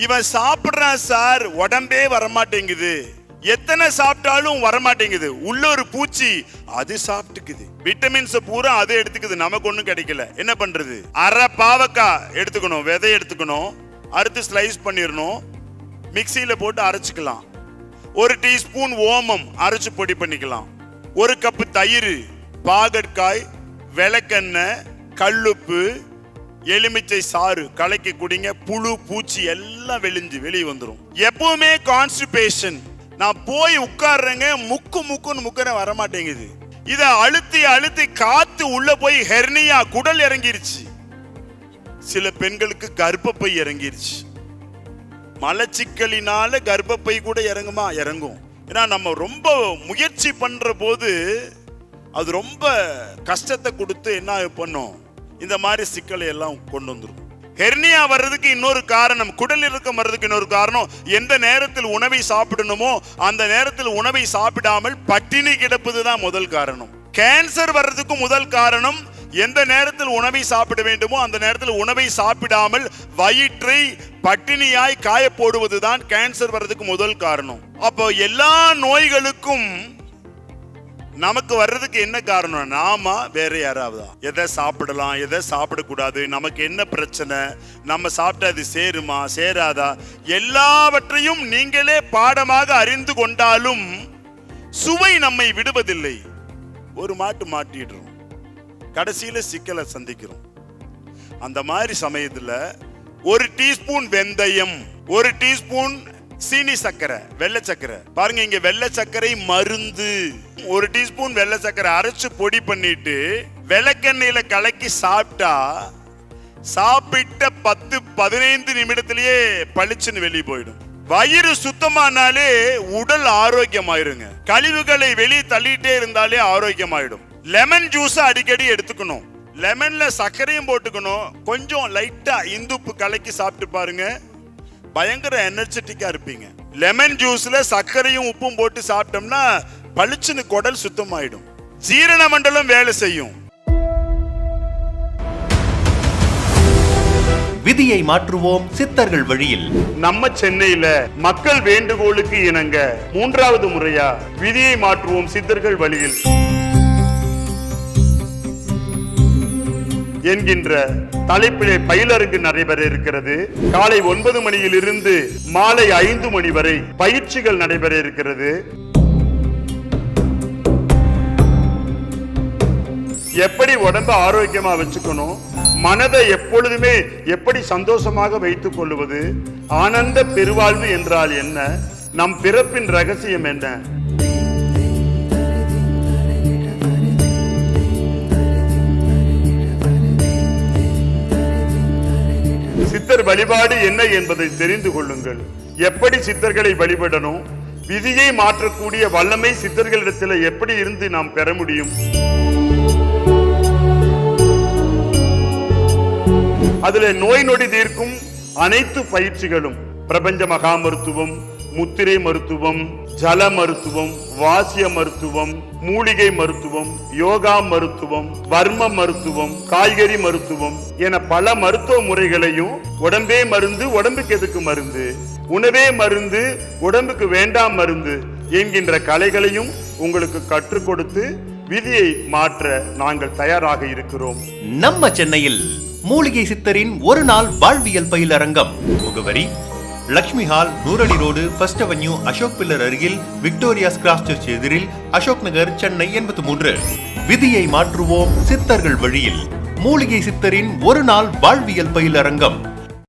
இவன் சாப்பிடுறான் சார் உடம்பே வரமாட்டேங்குது. எத்தனை சாப்பிட்டாலும் வரமாட்டேங்குது. உள்ள ஒரு பூச்சி அது சாப்பிட்டுக்குது. விட்டமின்ஸ் பூரா அது எடுத்துக்குது. நமக்கு ஒண்ணும் கிடைக்கல. என்ன பண்றது? அரை பாவக்காய் எடுத்துக்கணும் விதை எடுத்துக்கணும். அறுத்து ஸ்லைஸ் பண்ணிடணும். மிக்சியில போட்டு அரைச்சிக்கலாம். ஒரு டீஸ்பூன் ஓமம் அரைச்சு பொடி பண்ணிக்கலாம். ஒரு கப்பு தயிர் பாகற்காய் விளக்கெண்ணெய் கல்லுப்பு எலுமிச்சை சாறு கலக்கி குடிங்க புழு பூச்சி எல்லாம் வெளிஞ்சு வெளியே வந்துடும் எப்பவுமே கான்ஸ்டிபேஷன் நான் போய் உட்கார்றேங்க முக்கு முக்குன்னு முக்கற வரமாட்டேங்குது. இதை அழுத்தி அழுத்தி காத்து உள்ள போய் ஹெர்னியா குடல் இறங்கிருச்சு. சில பெண்களுக்கு கர்ப்பப்பை இறங்கிருச்சு. மலச்சிக்கலினால கர்ப்பப்பை கூட இறங்குமா? இறங்கும். ஏன்னா நம்ம ரொம்ப முயற்சி பண்ற போது அது ரொம்ப கஷ்டத்தை கொடுத்து என்ன பண்ணும்? இந்த மாதிரி சிக்கலை எல்லாம் கொண்டு வந்துடும் ஹெர்னியா வர்றதுக்கு இன்னொரு காரணம் குடல் இறக்கம் வர்றதுக்கு இன்னொரு காரணம் எந்த நேரத்தில் உணவை சாப்பிடணுமோ அந்த நேரத்தில் உணவை சாப்பிடாமல் பட்டினி கிடப்பது தான் முதல் காரணம். கேன்சர் வர்றதுக்கு முதல் காரணம் எந்த நேரத்தில் உணவை சாப்பிட வேண்டுமோ அந்த நேரத்தில் உணவை சாப்பிடாமல் வயிற்றை பட்டினியாய் காய போடுவதுதான் கேன்சர் வர்றதுக்கு முதல் காரணம். அப்போ எல்லா நோய்களுக்கும் நமக்கு வர்றதுக்கு என்ன காரணம் நாம வேற யாராவது? எதை சாப்பிடலாம் எதை சாப்பிடக்கூடாது நமக்கு என்ன பிரச்சனை? நம்ம சாப்பிட்டா அது சேருமா சேராதா? எல்லாவற்றையும் நீங்களே பாடமாக அறிந்து கொண்டாலும் சுவை நம்மை விடுவதில்லை. ஒரு மாட்டு மாட்டிடுறோம். கடைசியில சிக்கலை சந்திக்கிறோம். அந்த மாதிரி சமயத்துல ஒரு டீஸ்பூன் வெந்தயம் ஒரு டீஸ்பூன் சீனி சர்க்கரை வெள்ளை சர்க்கரை பாருங்க இங்க வெள்ளை சர்க்கரை மருந்து. ஒரு டீஸ்பூன் வெள்ளை சர்க்கரை அரைச்சு பொடி பண்ணிட்டு விளக்கெண்ணெயில கலக்கி சாப்பிட்டா சாப்பிட்ட பத்து பதினைந்து நிமிடத்திலேயே பளிச்சுன்னு வெளியே போயிடும். வயிறு சுத்தமானாலே உடல் ஆரோக்கியமாயிருங்க. கழிவுகளை வெளியே தள்ளிட்டே இருந்தாலே ஆரோக்கியமாயிடும். லெமன் ஜூஸ் அடிக்கடி எடுத்துக்கணும். லெமன்ல சர்க்கரையும் போட்டுக்கணும். கொஞ்சம் லைட்டா இந்துப்பு கலக்கி சாப்பிட்டு பாருங்க. பயங்கர எனர்ஜெட்டிக்கா இருப்பீங்க. லெமன் ஜூஸ்ல சர்க்கரையும் உப்பும் போட்டு சாப்பிட்டோம்னா பளிச்சுன்னு குடல் சுத்தமாயிடும். ஜீரண மண்டலம் வேலை செய்யும். விதியை மாற்றுவோம் சித்தர்கள் வழியில். நம்ம சென்னையில மக்கள் வேண்டுகோளுக்கு இணங்க மூன்றாவது முறையா விதியை மாற்றுவோம் சித்தர்கள் வழியில். என்கின்ற தலைப்பிலே பயிலரங்கு நடைபெற இருக்கிறது. காலை ஒன்பது மணியிலிருந்து மாலை ஐந்து மணி வரை பயிற்சிகள் நடைபெற இருக்கிறது. எப்படி உடம்ப ஆரோக்கியமா வச்சுக்கணும்? மனதை எப்பொழுதுமே எப்படி சந்தோஷமாக வைத்துக் கொள்வது? ஆனந்த பெருவாழ்வு என்றால் என்ன? நம் பிறப்பின் ரகசியம் என்ன? வழிபாடு என்ன என்பதை தெரிந்து கொள்ளுங்கள். எப்படி சித்தர்களை வழிபடணும்? விதியை மாற்றக்கூடிய வல்லமை சித்தர்களிடத்தில் எப்படி இருந்து நாம் பெற முடியும்? அதுல நோய் நொடி தீர்க்கும் அனைத்து பயிற்சிகளும் பிரபஞ்ச மகா மருத்துவம் முத்திரை மருத்துவம் ஜல மருத்துவம் வாசிய மருத்துவம் மூலிகை மருத்துவம் யோகா மருத்துவம் வர்ம மருத்துவம் காய்கறி மருத்துவம் என பல மருத்துவ முறைகளையும் உடம்பே மருந்து உடம்புக்கு எதுக்கு மருந்து? உணவே மருந்து உடம்புக்கு வேண்டாம் மருந்து என்கின்ற கலைகளையும் உங்களுக்கு கற்றுக் கொடுத்து விதியை மாற்ற நாங்கள் தயாராக இருக்கிறோம். நம்ம சென்னையில் மூலிகை சித்தரின் ஒரு நாள் வாழ்வியல் பயிலரங்கம் முகவரி Lakshmi hall Noorali road first avenue Ashok pillar அருகில் விக்டோரியாஸ் கிராஸ் சர்ச் எதிரில் அசோக் நகர் சென்னை எண்பத்தி மூன்று. விதியை மாற்றுவோம் சித்தர்கள் வழியில். மூலிகை சித்தரின் ஒரு நாள் வாழ்வியல் பயிலரங்கம்.